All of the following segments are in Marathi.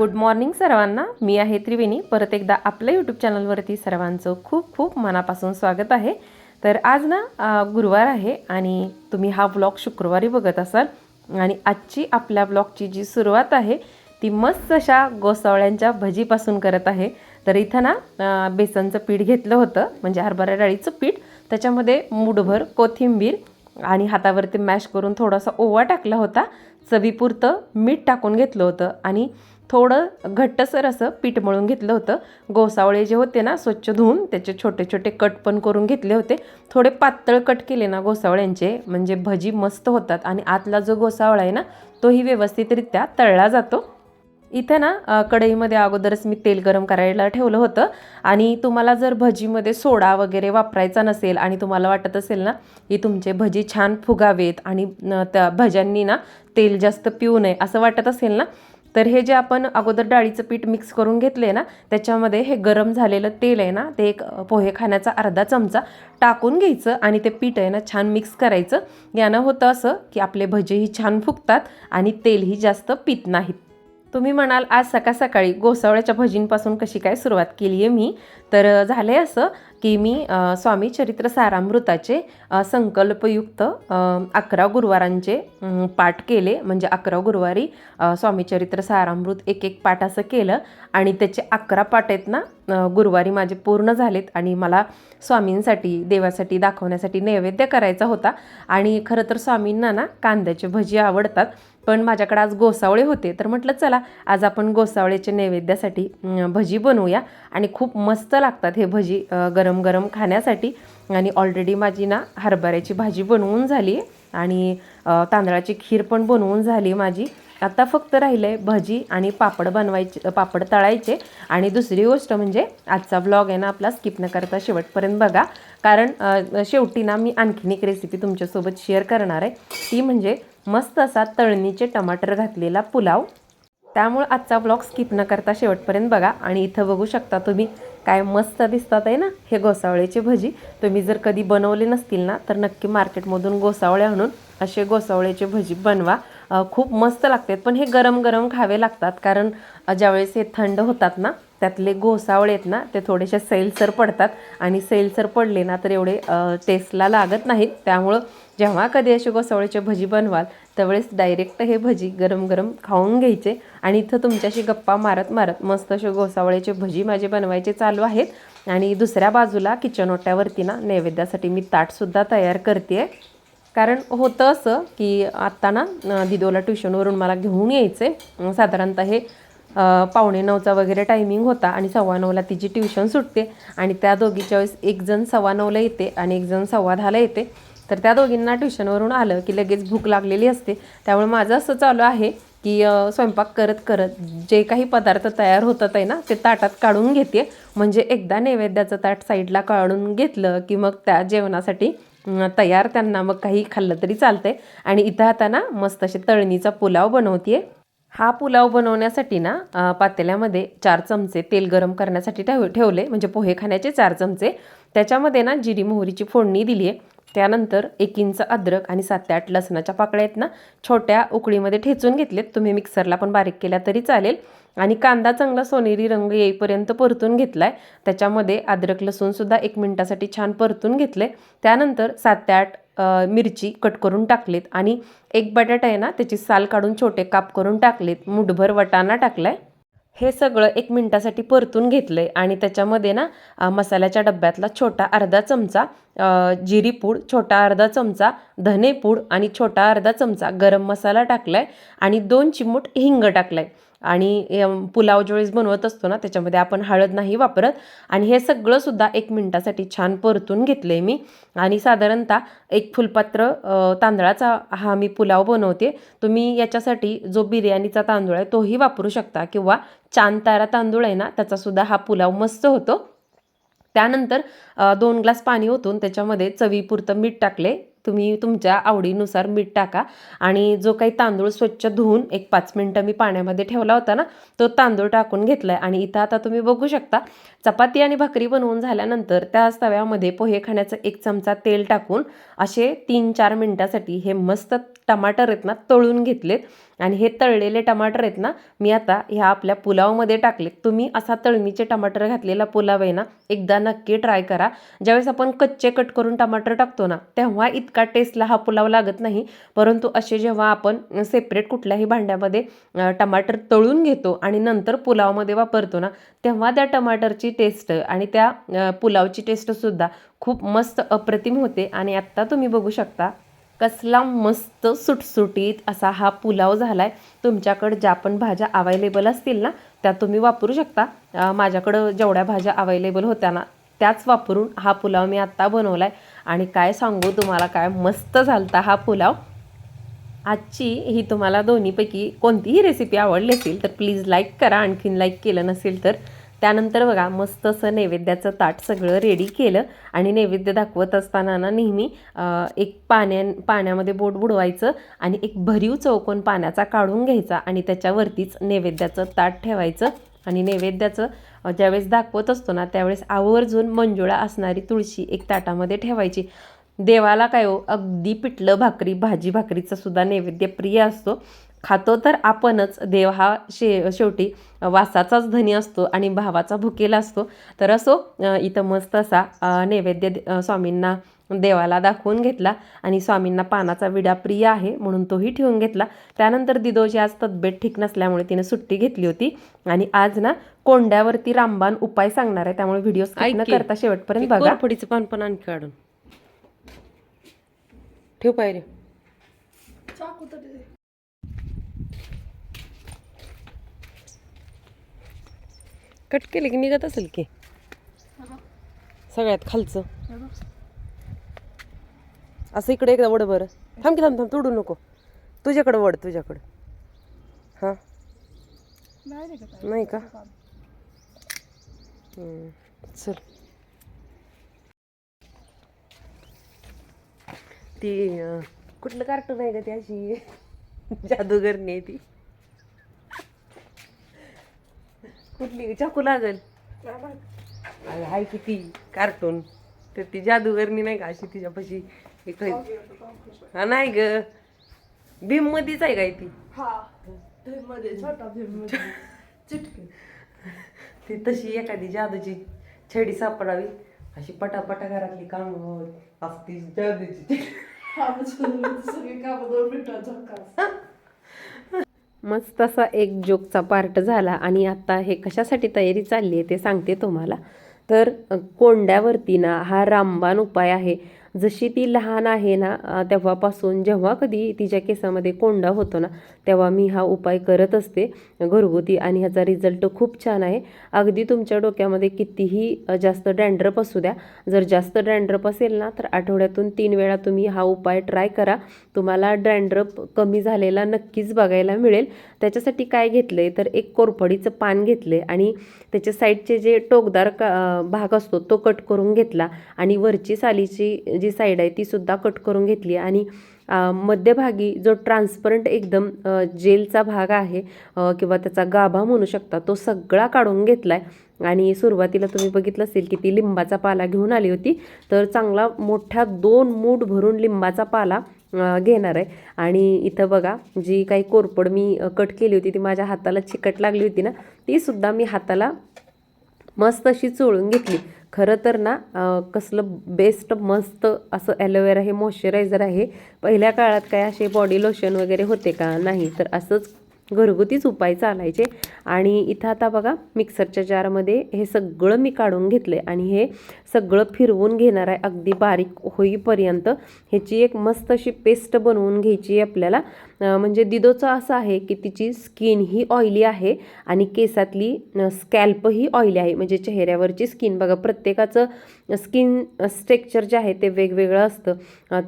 गुड मॉर्निंग सर्वांना. मी आहे त्रिवेणी. परत एकदा आपल्या यूट्यूब चॅनलवरती सर्वांचं खूप खूप मनापासून स्वागत आहे. तर आज ना गुरुवार आहे आणि तुम्ही हा ब्लॉग शुक्रवारी बघत असाल. आणि आजची आपल्या ब्लॉगची जी सुरुवात आहे ती मस्त अशा गोसावळ्यांच्या भजीपासून करत आहे. तर इथं ना बेसनचं पीठ घेतलं होतं म्हणजे हरभरा डाळीचं पीठ. त्याच्यामध्ये मुठभर कोथिंबीर आणि हातावरती मॅश करून थोडासा ओवा टाकला होता. चवीपुरतं मीठ टाकून घेतलं होतं. आणि थोडं घट्टसर असं पीठ मळून घेतलं होतं. गोसावळे जे होते ना स्वच्छ धुवून त्याचे छोटे छोटे कट पण करून घेतले होते. थोडे पातळ कट केले ना गोसावळ्यांचे म्हणजे भजी मस्त होतात आणि आतला जो गोसावळा आहे ना तोही व्यवस्थितरित्या तळला जातो. इथं ना कढईमध्ये अगोदरच मी तेल गरम करायला ठेवलं होतं. आणि तुम्हाला जर भजीमध्ये सोडा वगैरे वापरायचा नसेल आणि तुम्हाला वाटत असेल ना की तुमचे भजी छान फुगावेत आणि त्या भज्यांनी ना तेल जास्त पिऊ नये असं वाटत असेल ना तर हे जे आपण अगोदर डाळीचं पीठ मिक्स करून घेतले ना त्याच्यामध्ये हे गरम झालेलं तेल आहे ना ते एक पोहे खाण्याचा अर्धा चमचा टाकून घ्यायचं आणि ते पीठ आहे ना छान मिक्स करायचं. यानं होतं असं की आपले भजेही छान फुगतात आणि तेलही जास्त पित नाहीत. तुम्ही म्हणाल आज सकाळ सकाळी गोसावळ्याच्या भजींपासून कशी काय सुरुवात केली आहे मी? तर झालं आहे असं की मी स्वामी चरित्र सारामृताचे संकल्पयुक्त अकरा गुरुवारांचे पाठ केले. म्हणजे अकरा गुरुवारी स्वामी चरित्र सारामृत एक एक पाठ असं केलं. आणि त्याचे अकरा पाठ आहेत ना गुरुवारी माझे पूर्ण झालेत. आणि मला स्वामींसाठी देवासाठी दाखवण्यासाठी नैवेद्य करायचा होता. आणि खरं तर स्वामींना ना कांद्याचे भजी आवडतात. पण माझ्याकडे आज गोसावळे होते. तर म्हटलं चला आज आपण गोसावळेचे नैवेद्यासाठी भजी बनवूया. आणि खूप मस्त लागतात हे भजी गरम गरम खाण्यासाठी. आणि ऑलरेडी माझी ना हरभऱ्याची भाजी बनवून झाली आणि तांदळाची खीर पण बनवून झाली माझी. आता फक्त राहिलं आहे भजी आणि पापड बनवायचे पापड तळायचे. आणि दुसरी गोष्ट म्हणजे आजचा ब्लॉग आहे ना आपला स्किप न करता शेवटपर्यंत बघा. कारण शेवटी ना मी आणखीन एक रेसिपी तुमच्यासोबत शेअर करणार आहे. ती म्हणजे मस्त असा तळणीचे टमाटर घातलेला पुलाव. त्यामुळे आजचा ब्लॉग स्किप न करता शेवटपर्यंत बघा. आणि इथं बघू शकता तुम्ही काय मस्त दिसतात आहे ना हे गोसावळ्याचे भजी. तुम्ही जर कधी बनवले नसतील ना तर नक्की मार्केटमधून गोसावळे आणून असे गोसावळ्याचे भजी बनवा. खूप मस्त लागतात. पण हे गरम गरम खावे लागतात. कारण ज्यावेळेस हे थंड होतात ना त्यातले घोसावळे आहेत ना ते थोडेसे सैलसर पडतात. आणि सैलसर पडले ना तर एवढे टेस्टला लागत नाहीत. त्यामुळं जेव्हा कधी असे घोसावळेचे भजी बनवाल त्यावेळेस डायरेक्ट हे भजी गरम गरम खाऊन घ्यायचे. आणि इथं तुमच्याशी गप्पा मारत मारत मस्त असे घोसावळेचे भजी माझे बनवायचे चालू आहेत. आणि दुसऱ्या बाजूला किचन ओट्यावरती ना नैवेद्यासाठी मी ताटसुद्धा तयार करते आहे कारण होतं असं की आत्ता ना दिदोला ट्युशनवरून मला घेऊन यायचे. साधारणतः हे पावणे नऊचा वगैरे टायमिंग होता आणि सव्वा नऊला तिची ट्युशन सुटते आणि त्या दोघीच्या वेळेस एक जण सव्वा नऊला येते आणि एक जण सव्वा दहाला येते. तर त्या दोघींना ट्युशनवरून आलं की लगेच भूक लागलेली असते. त्यामुळे माझं असं चालू आहे की स्वयंपाक करत करत जे काही पदार्थ तयार होतात आहे ना ते ताटात काढून घेते. म्हणजे एकदा नैवेद्याचं ताट साईडला काढून घेतलं की मग त्या जेवणासाठी तयार त्यांना मग काही खाल्लं तरी चालतंय. आणि इथं आता ना मस्त असे तळणीचा पुलाव बनवते हा पुलाव बनवण्यासाठी ना पातेल्यामध्ये चार चमचे तेल गरम करण्यासाठी ठेव ठेवले. म्हणजे पोहे खाण्याचे चार चमचे. त्याच्यामध्ये ना जिरी मोहरीची फोडणी दिली आहे त्यानंतर एक इंच अद्रक आणि सात ते आठ लसणाच्या पाकळ्या आहेत ना छोट्या उकळीमध्ये ठेचून घेतलेत. तुम्ही मिक्सरला पण बारीक केल्या तरी चालेल. आणि कांदा चांगला सोनेरी रंग येईपर्यंत परतून घेतला आहे त्याच्यामध्ये अद्रक लसूणसुद्धा एक मिनटासाठी छान परतून घेतले त्यानंतर सात ते आठ मिरची कट करून टाकलेत. आणि एक बटाटा आहे ना त्याची साल काढून छोटे काप करून टाकलेत. मुठभर वटाणा टाकलाय. हे सगळं एक मिनटासाठी परतून घेतलं आहे आणि त्याच्यामध्ये ना मसाल्याच्या डब्यातला छोटा अर्धा चमचा जिरीपूड छोटा अर्धा चमचा धनेपूड आणि छोटा अर्धा चमचा गरम मसाला टाकलाय आणि दोन चिमूट हिंग टाकलाय. आणि पुलाव ज्यावेळेस बनवत असतो ना त्याच्यामध्ये आपण हळद नाही वापरत. आणि हे सगळं सुद्धा एक मिनटासाठी छान परतून घेतलं आहे मी. आणि साधारणतः एक फुलपात्र तांदळाचा हा मी पुलाव बनवते. तुम्ही याच्यासाठी जो बिर्याणीचा तांदूळ आहे तोही वापरू शकता. किंवा चांद तांदूळ आहे ना त्याचासुद्धा हा पुलाव मस्त होतो. त्यानंतर दोन ग्लास पाणी ओतून त्याच्यामध्ये चवीपुरतं मीठ टाकले. तुम्ही तुमच्या आवडीनुसार मीठ टाका. आणि जो काही तांदूळ स्वच्छ धुवून एक पाच मिनटं मी पाण्यामध्ये ठेवला होता ना तो तांदूळ टाकून घेतला आहे आणि इथं आता तुम्ही बघू शकता चपाती आणि भाकरी बनवून झाल्यानंतर त्याच तव्यामध्ये पोहे खाण्याचं एक चमचा तेल टाकून असे तीन चार मिनटासाठी हे मस्त टमाटर आहेत ना तळून घेतलेत. आणि हे तळलेले टमाटर आहेत ना मी आता ह्या आपल्या पुलावमध्ये टाकले तुम्ही असा तळणीचे टमाटर घातलेला पुलाव आहे ना एकदा नक्की ट्राय करा. ज्यावेळेस आपण कच्चे कट करून टमाटर टाकतो ना तेव्हा इतका टेस्टला हा पुलाव लागत नाही. परंतु असे जेव्हा आपण सेपरेट कुठल्याही भांड्यामध्ये टमाटर तळून घेतो आणि नंतर पुलावमध्ये वापरतो ना तेव्हा त्या टमाटरची टेस्ट आणि त्या पुलावची टेस्टसुद्धा खूप मस्त अप्रतिम होते. आणि आत्ता तुम्ही बघू शकता कसला मस्त सुटसुटीत असा हा पुलाव झाला आहे तुमच्याकडं ज्या पण भाज्या अवेलेबल असतील ना त्या तुम्ही वापरू शकता. माझ्याकडं जेवढ्या भाज्या अवेलेबल होत्या ना त्याच वापरून हा पुलाव मी आत्ता बनवला आहे आणि काय सांगू तुम्हाला काय मस्त झालता हा पुलाव. आजची ही तुम्हाला दोन्हीपैकी कोणतीही रेसिपी आवडली असेल तर प्लीज लाईक करा. आणखीन लाईक केलं नसेल तर त्यानंतर बघा मस्त असं नैवेद्याचं ताट सगळं रेडी केलं आणि नैवेद्य दाखवत असताना ना नेहमी एक पाण्या पाण्यामध्ये बोट बुडवायचं आणि एक भरीव चौकोन पाण्याचा काढून घ्यायचा आणि त्याच्यावरतीच नैवेद्याचं ताट ठेवायचं. आणि नैवेद्याचं ज्यावेळेस दाखवत असतो ना त्यावेळेस आवर्जून मंजुळा असणारी तुळशी एक ताटामध्ये ठेवायची. देवाला काय हो अगदी पिठलं भाकरी भाजी भाकरीचा सुद्धा नैवेद्य प्रिय असतो. खातो तर आपणच. देव हा शे शेवटी वासाचाच धनी असतो आणि भावाचा भुकेला असतो. तर असो इथं मस्त असा नैवेद्य स्वामींना देवाला दाखवून घेतला आणि स्वामींना पानाचा विडा प्रिय आहे म्हणून तोही ठेवून घेतला. त्यानंतर दिदोची आज तब्येत ठीक नसल्यामुळे तिने सुट्टी घेतली होती आणि आज ना कोंड्यावरती रामबाण उपाय सांगणार आहे. त्यामुळे व्हिडिओ न करता शेवटपर्यंत बघा. कोरफडीचं पान पण आणखी काढून. ठेव पायरे. कट केले की निघत असेल की? सगळ्यात खालचं. असं इकडे एकदा वड बरं. थांब की थांब थांब तोडू नको. तुझ्याकडं वड तुझ्याकडं. हां? नाही का? चल. ती कुठलं कार्टून आहे का ती अशी? जादूगरणी आहे ती. कुठली? चाकू लागल. अगं, आहे की ती कार्टून. तर ती जादूगरणी नाही का अशी तिच्यापाशी एक हा नाही ग. भीम मध्येच आहे काय ती? ती तशी एखादी जादूची छडी सापडावी. अशी पटापटा घरातली काम असती जादूची मस्त असा एक जोकचा पार्ट झाला आणि आत्ता हे कशासाठी तयारी चालली आहे ते सांगते तुम्हाला. तर कोंड्यावरती ना हा रामबाण उपाय आहे. जशी ती लहान आहे ना तेव्हापासून जेव्हा कधी तिच्या केसामध्ये कोंडा होतो ना तेव्हा मी हा उपाय करत असते घरगुती आणि ह्याचा रिझल्ट खूप छान आहे. अगदी तुमच्या डोक्यामध्ये कितीही जास्त डँड्रप असू द्या जर जास्त डँड्रप असेल ना तर आठवड्यातून तीन वेळा तुम्ही हा उपाय ट्राय करा. तुम्हाला डँड्रप कमी झालेला नक्कीच बघायला मिळेल. त्याच्यासाठी काय घेतलं आहे तर एक कोरफडीचं पान घेतलं आहे आणि त्याच्या साईडचे जे टोकदार का भाग असतो तो कट करून घेतला आणि वरची सालीची जी साईड आहे ती सुद्धा कट करून घेतली. आणि मध्यभागी जो ट्रान्सपरंट एकदम जेलचा भाग आहे किंवा त्याचा गाभा म्हणू शकता तो सगळा काढून घेतला आहे आणि सुरुवातीला तुम्ही बघितलं असेल की ती लिंबाचा पाला घेऊन आली होती तर चांगला मोठ्या दोन मूठ भरून लिंबाचा पाला घेणार आहे. आणि इथं बघा जी काही कोरपड मी कट केली होती ती माझ्या हाताला चिकट लागली होती ना ती सुद्धा मी हाताला मस्त अशी चोळून घेतली. खरं तर ना कसलं बेस्ट मस्त असं ॲलोवेरा हे मॉइश्चरायझर आहे. पहिल्या काळात काय असे बॉडी लोशन वगैरे होते का? नाही. तर असंच घरगुतीच उपाय चालायचे. आणि इथं आता बघा मिक्सरच्या जारमध्ये हे सगळं मी काढून घेतलं आहे आणि हे सगळं फिरवून घेणार आहे. अगदी बारीक होईपर्यंत ह्याची एक मस्त अशी पेस्ट बनवून घ्यायची आहे आपल्याला. म्हणजे दिदोचं असं आहे की तिची स्किन ही ऑइली आहे आणि केसातली स्कॅल्पही ऑइली आहे. म्हणजे चेहऱ्यावरची स्किन बघा प्रत्येकाचं स्किन स्ट्रेक्चर जे आहे ते वेगवेगळं असतं.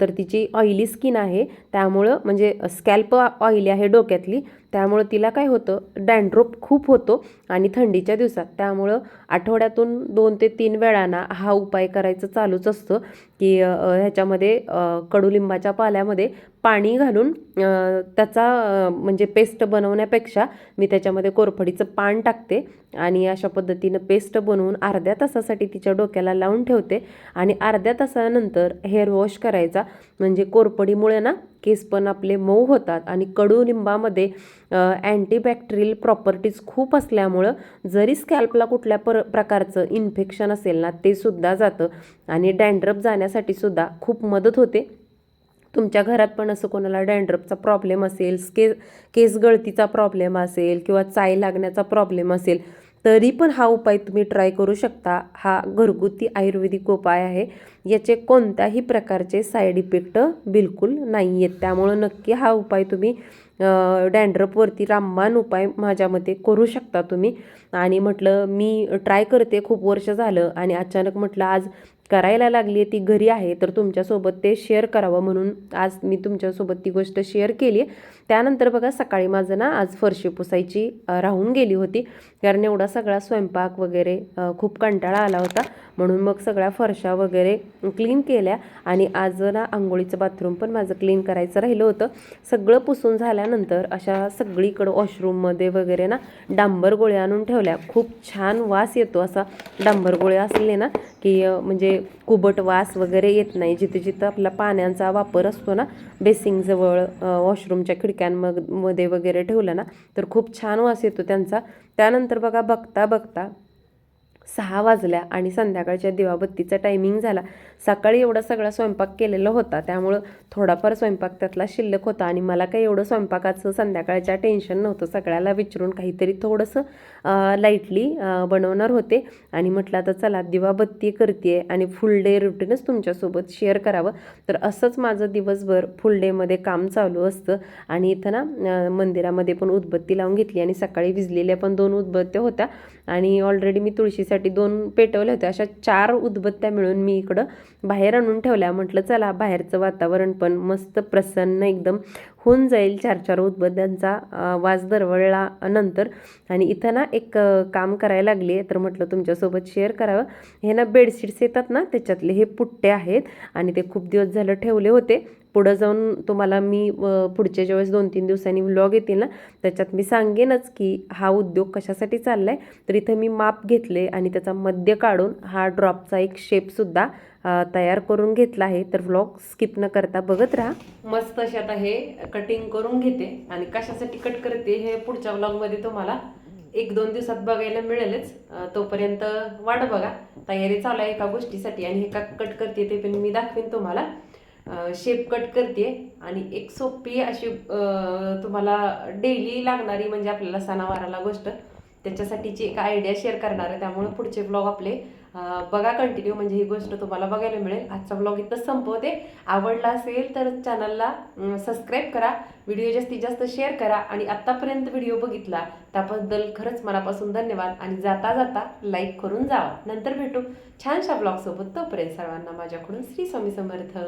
तर तिची ऑइली स्किन आहे. त्यामुळं म्हणजे स्कॅल्प ऑइली आहे डोक्यातली. त्यामुळं तिला काय होतं डँड्रोप खूप होतो आणि थंडीच्या दिवसात. त्यामुळं आठवड्यातून दोन ते तीन वेळांना हा हा उपाय करायचं चालूच असतं की ह्याच्यामध्ये कडुलिंबाच्या पाल्यामध्ये पाणी घालून त्याचा म्हणजे पेस्ट बनवण्यापेक्षा मी त्याच्यामध्ये कोरफडीचं पान टाकते आणि अशा पद्धतीनं पेस्ट बनवून अर्ध्या तासासाठी तिच्या डोक्याला लावून ठेवते आणि अर्ध्या तासानंतर हेअर वॉश करायचा. म्हणजे कोरफडीमुळे ना केस पण आपले मऊ होतात आणि कडुलिंबामध्ये अँटीबॅक्टेरियल प्रॉपर्टीज खूप असल्यामुळं जरी स्कॅल्पला कुठल्या पर प्रकारचं इन्फेक्शन असेल ना ते सुद्धा जातं आणि डँड्रप जाण्यासाठी सुद्धा खूप मदत होते. तुमच्या घरात पण असं कोणाला डँड्रपचा प्रॉब्लेम असेल स्के केस गळतीचा प्रॉब्लेम असेल किंवा चाय लागण्याचा प्रॉब्लेम असेल तरी पण हा उपाय तुम्ही ट्राय करू शकता. हा घरगुती आयुर्वेदिक उपाय आहे. याचे कोणत्याही प्रकारचे साईड इफेक्ट बिलकुल नाही आहेत त्यामुळं नक्की हा उपाय तुम्ही डँड्रपवरती रामबाण उपाय माझ्या मते करू शकता तुम्ही. आणि म्हटलं मी ट्राय करते. खूप वर्ष झालं आणि अचानक म्हटलं आज करायला लागली आहे ती घरी आहे तर तुमच्यासोबत ते शेअर करावं म्हणून आज मी तुमच्यासोबत ती गोष्ट शेअर केली आहे त्यानंतर बघा सकाळी माझं ना आज फरशी पुसायची राहून गेली होती. कारण एवढा सगळा स्वयंपाक वगैरे खूप कंटाळा आला होता. म्हणून मग सगळ्या फरशा वगैरे क्लीन केल्या आणि आज ना आंघोळीचं बाथरूम पण माझं क्लीन करायचं राहिलं होतं. सगळं पुसून झाल्यानंतर अशा सगळीकडं वॉशरूममध्ये वगैरे ना डांबर गोळ्या आणून ठेवल्या. खूप छान वास येतो असा डांबर गोळ्या असले ना की म्हणजे कुबट वास वगैरे येत नाही. जिथे जिथं आपला पाण्याचा वापर असतो ना बेसिंगजवळ वॉशरूमच्या खिडक्यांमध्ये वगैरे ठेवलं ना तर खूप छान वास येतो त्यांचा. त्यानंतर बघा बघता बघता सहा वाजल्या आणि संध्याकाळच्या दिवाबत्तीचा टायमिंग झाला. सकाळी एवढा सगळा स्वयंपाक केलेला होता त्यामुळं थोडाफार स्वयंपाक त्यातला शिल्लक होता आणि मला काही एवढं स्वयंपाकाचं संध्याकाळच्या टेन्शन नव्हतं. सगळ्याला विचारून काहीतरी थोडंसं लाईटली बनवणार होते. आणि म्हटलं आता चला दिवाबत्ती करते आणि फुल डे रुटीनच तुमच्यासोबत शेअर करावं. तर असंच माझं दिवसभर फुल डेमध्ये काम चालू असतं. आणि इथं ना मंदिरामध्ये पण उदबत्ती लावून घेतली आणि सकाळी विजलेल्या पण दोन उदबत्त्या होत्या. आणि ऑलरेडी मी तुळशीसाठी दोन पेटवल्या होत्या. अशा चार उदबत्त्या मिळून मी इकडं बाहेर आणून ठेवल्या. म्हटलं चला बाहेरचं वातावरण पण मस्त प्रसन्न एकदम. होऊन जाईल चार चार उदबत्त्यांचा वाज दरवळला नंतर. आणि इथं ना एक काम करायला लागली आहे तर म्हटलं तुमच्यासोबत शेअर करावं. हे ना बेडशीट्स येतात ना त्याच्यातले हे पुट्टे आहेत. आणि ते खूप दिवस झालं ठेवले होते. पुढं जाऊन तुम्हाला मी पुढच्या ज्यावेळेस दोन तीन दिवसांनी व्लॉग येतील ना त्याच्यात मी सांगेनच की हा उद्योग कशासाठी चालला आहे तर इथं मी माप घेतले आणि त्याचा मध्य काढून हा ड्रॉपचा एक शेपसुद्धा तयार करून घेतला आहे. तर व्लॉग स्किप न करता बघत राहा. मस्त अशी आता हे कटिंग करून घेते. आणि कशासाठी कट करते हे पुढच्या व्लॉगमध्ये तुम्हाला एक दोन दिवसात बघायला मिळेलच. तोपर्यंत वाट बघा. तयारी चालू आहे एका गोष्टीसाठी आणि हे का कट करते ते पण मी दाखवेन तुम्हाला. शेप कट करते आणि एक सोपी अशी तुम्हाला डेली लागणारी म्हणजे आपल्याला सणावाराला गोष्ट त्याच्यासाठीची एक आयडिया शेअर करणार आहे. त्यामुळे पुढचे ब्लॉग आपले बघा कंटिन्यू म्हणजे ही गोष्ट तुम्हाला बघायला मिळेल. आजचा ब्लॉग इथं संपवते. आवडला असेल तर चॅनलला सबस्क्राईब करा. व्हिडिओ जास्तीत जास्त शेअर करा. आणि आत्तापर्यंत व्हिडिओ बघितला त्याबद्दल खरंच मनापासून धन्यवाद. आणि जाता जाता लाईक करून जावा. नंतर भेटू. छानशा ब्लॉगसोबत तोपर्यंत सर्वांना माझ्याकडून श्री स्वामी समर्थ.